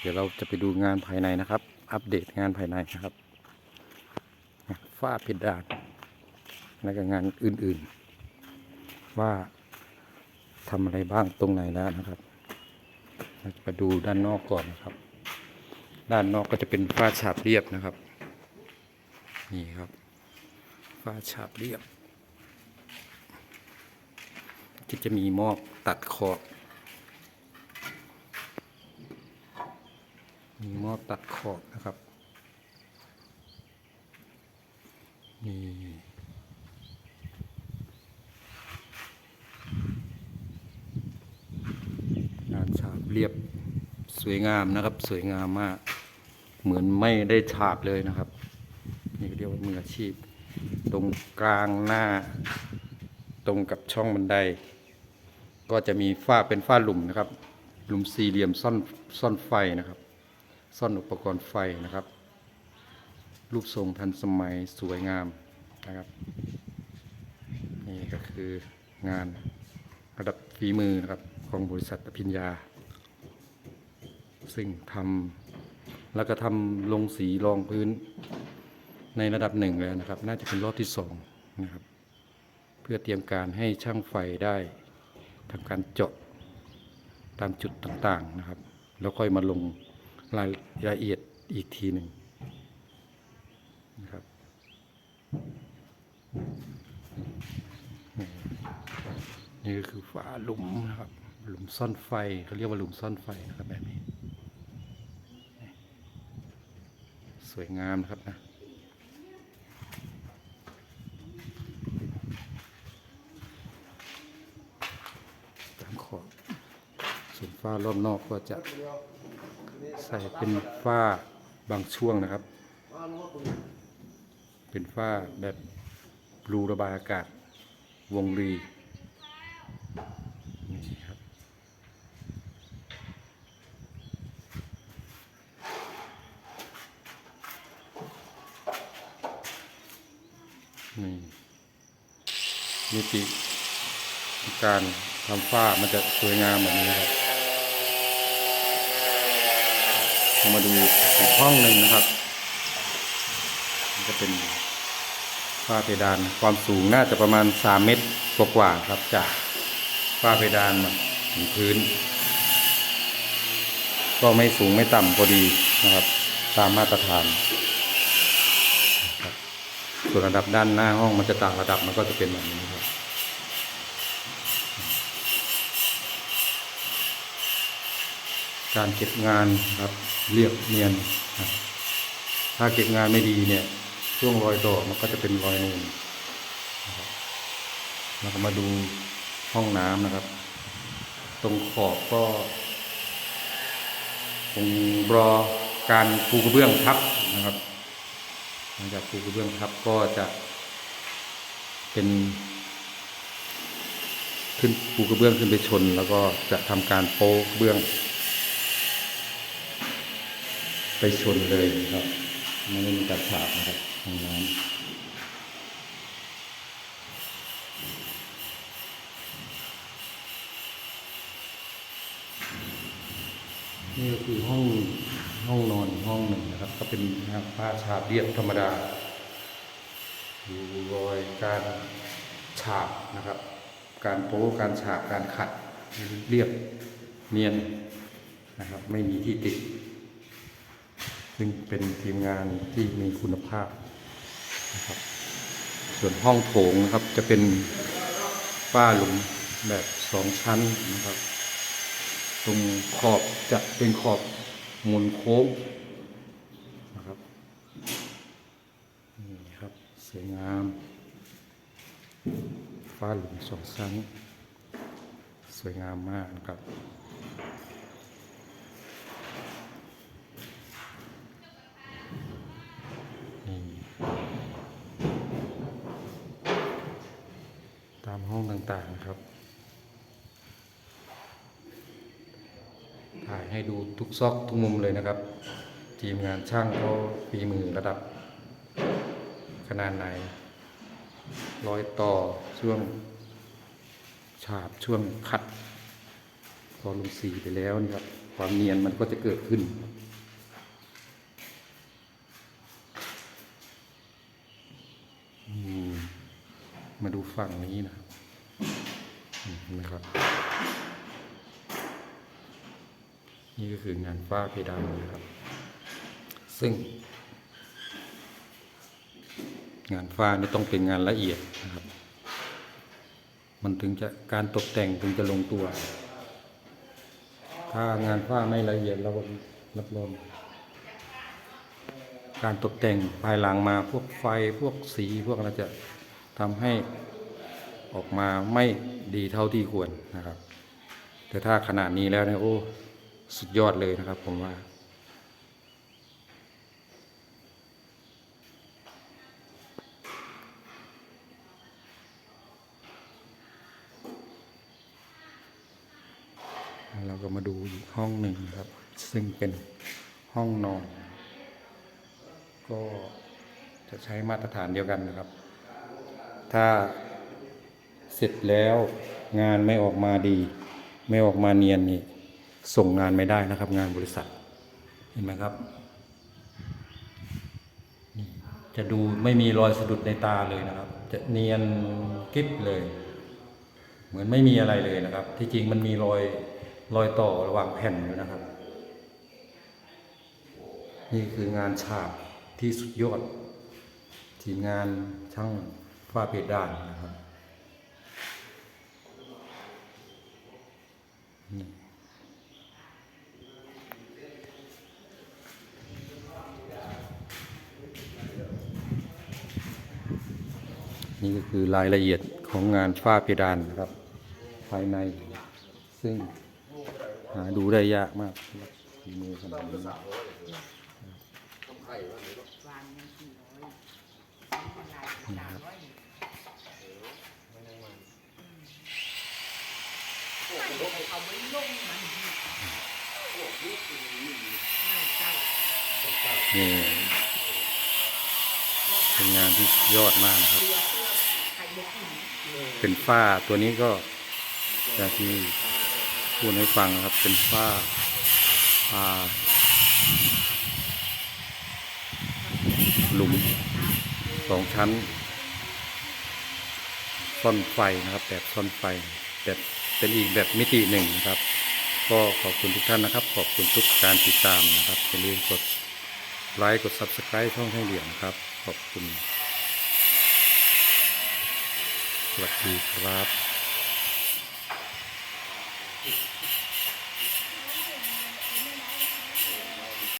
เดี๋ยวเราจะไปดูงานภายในนะครับ อัปเดตงานภายในนะครับฝ้าเพดานและก็งานอื่นๆ ว่าทำอะไรบ้างตรงไหนแล้วนะครับเราจะไปดูด้านนอกก่อนนะครับ ด้านนอกก็จะเป็นฝ้าฉาบเรียบนะครับ นี่ครับฝ้าฉาบเรียบที่จะมีหมอกตัดขอบ มีหม้อตัดขอบนะครับ นี่งานฉาบเรียบสวยงามนะครับ สวยงามมาก เหมือนไม่ได้ฉาบเลยนะครับ นี่เรียกว่ามืออาชีพ ตรงกลางหน้า ตรงกับช่องบันได ก็จะมีฝ้าเป็นฝ้าหลุมนะครับหลุมสี่เหลี่ยมซ่อนซ่อนไฟนะครับ ซ่อนอุปกรณ์ไฟนะครับ รูปทรงทันสมัยสวยงามนะครับ นี่ก็คืองานระดับฝีมือนะครับของบริษัทอภิญญา ซึ่งทำแล้วก็ทำลงสีรองพื้นในระดับหนึ่งแล้วนะครับ น่าจะเป็นรอบที่สองนะครับ เพื่อเตรียมการให้ช่างไฟได้ทำการเจาะตามจุดต่างๆนะครับ แล้วค่อยมาลง รายละเอียดอีกทีหนึ่งนะครับนี่ก็คือฝาหลุมนะครับหลุมซ่อนไฟเขาเรียกว่าหลุมซ่อนไฟนะครับแบบนี้ สวยงามนะครับนะตามขอบส่วนฝ้ารอบนอกก็จะ ใส่เป็นฝ้าบางช่วงนะครับ เป็นฝ้าแบบรูระบายอากาศวงรีนี่ครับนี่มิติการทำฝ้ามันจะสวยงามแบบนี้นะครับ เรามาดูอีกห้องหนึ่งนะครับจะเป็นฝ้าเพดานความสูงน่าจะประมาณ3เมตรกว่าๆครับจากฝ้าเพดานมาถึงพื้น ก็ไม่สูงไม่ต่ำพอดีนะครับ ตามมาตรฐานส่วนระดับด้านหน้าห้องมันจะต่างระดับมันก็จะเป็นแบบนี้ครับการเก็บงานครับ เรียบเนียน ถ้าเก็บงานไม่ดีเนี่ย ช่วงรอยต่อมันก็จะเป็นรอยนูนนะครับเราก็มาดูห้องน้ำนะครับ ตรงขอบก็ ตรงรอการปูกระเบื้องทับนะครับหลังจากปูกระเบื้องทับก็จะเป็น ขึ้นปูกระเบื้องขึ้นไปชน แล้วก็จะทำการโป๊กระเบื้อง ไปชนเลยนะครับไม่ได้มีการฉาบนะครับห้องน้ำนี่ก็คือห้องห้องนอนห้องหนึ่งนะครับ ก็เป็นผ้าฉาบเรียบธรรมดาดูรอยการฉาบนะครับ การโป๊การฉาบการขัดเรียบเนียนนะครับ ไม่มีที่ติด ซึ่งเป็นทีมงานที่มีคุณภาพนะครับ ส่วนห้องโถงนะครับจะเป็นฝ้าหลุมแบบสองชั้นนะครับ ตรงขอบจะเป็นขอบมุนโค้งนะครับนี่ครับสวยงามฝ้าหลุมสองชั้น สวยงามมากนะครับ นี่ตามห้อง ต่างๆครับ ถ่ายให้ดูทุกซอกทุกมุมเลยนะครับ ทีมงานช่างเขาฝีมือระดับ ขนาดไหนร้อยต่อช่วงฉาบช่วงขัด พอลงสีไปแล้วนี่ครับ ความเนียนมันก็จะเกิดขึ้นมาดูฝั่งนี้นะครับ นะครับ นี่ก็คืองานฝ้าเพดานนะครับ ซึ่ง งานฝ้านี่ต้องเป็นงานละเอียดนะครับ มันถึงจะการตกแต่งถึงจะลงตัว ถ้างานฝ้าไม่ละเอียดเรารับรองการตกแต่งภายหลังมาพวกไฟพวกสีพวกอะไรจะทำให้ ออกมาไม่ดีเท่าที่ควรนะครับ แต่ถ้าขนาดนี้แล้วเนี่ยโอ้สุดยอดเลยนะครับ ผมว่า เราก็มาดูอีกห้องหนึ่งครับ ซึ่งเป็นห้องนอน ก็จะใช้มาตรฐานเดียวกันนะครับ ถ้า เสร็จแล้วงานไม่ออกมาดี ไม่ออกมาเนียนนี่ส่งงานไม่ได้นะครับ งานบริษัท เห็นไหมครับนี่จะดูไม่มีรอยสะดุดในตาเลยนะครับ จะเนียนกริบเลย เหมือนไม่มีอะไรเลยนะครับ ที่จริงมันมีรอยรอยต่อระหว่างแผ่นอยู่นะครับ นี่คืองานฉาบที่สุดยอดทีมงานช่างฝ้าเพดานนะครับ นี่ก็คือรายละเอียดของงานฝ้าเพดานนะครับ ภายใน ซึ่งหาดูได้ยากมากฝีมือขนาดนี้วางยังสี่ร้อยคร้อยเอาไว้ลงมั นี่เป็นงานที่ยอดมากนะครับ เป็นฝ้าตัวนี้ก็อย่างที่พูดให้ฟังนะครับ เป็นฝ้าฝ้าหลุมสองชั้น ซ่อนไฟนะครับแบบซ่อนไฟแบบ เป็นอีกแบบมิติหนึ่งนะครับ ก็ขอบคุณทุกท่านนะครับ ขอบคุณทุกการติดตามนะครับอย่าลืมกดไลค์กด subscribe ช่องให้เหลี่ยมนะครับ ขอบคุณสวัสดีครับ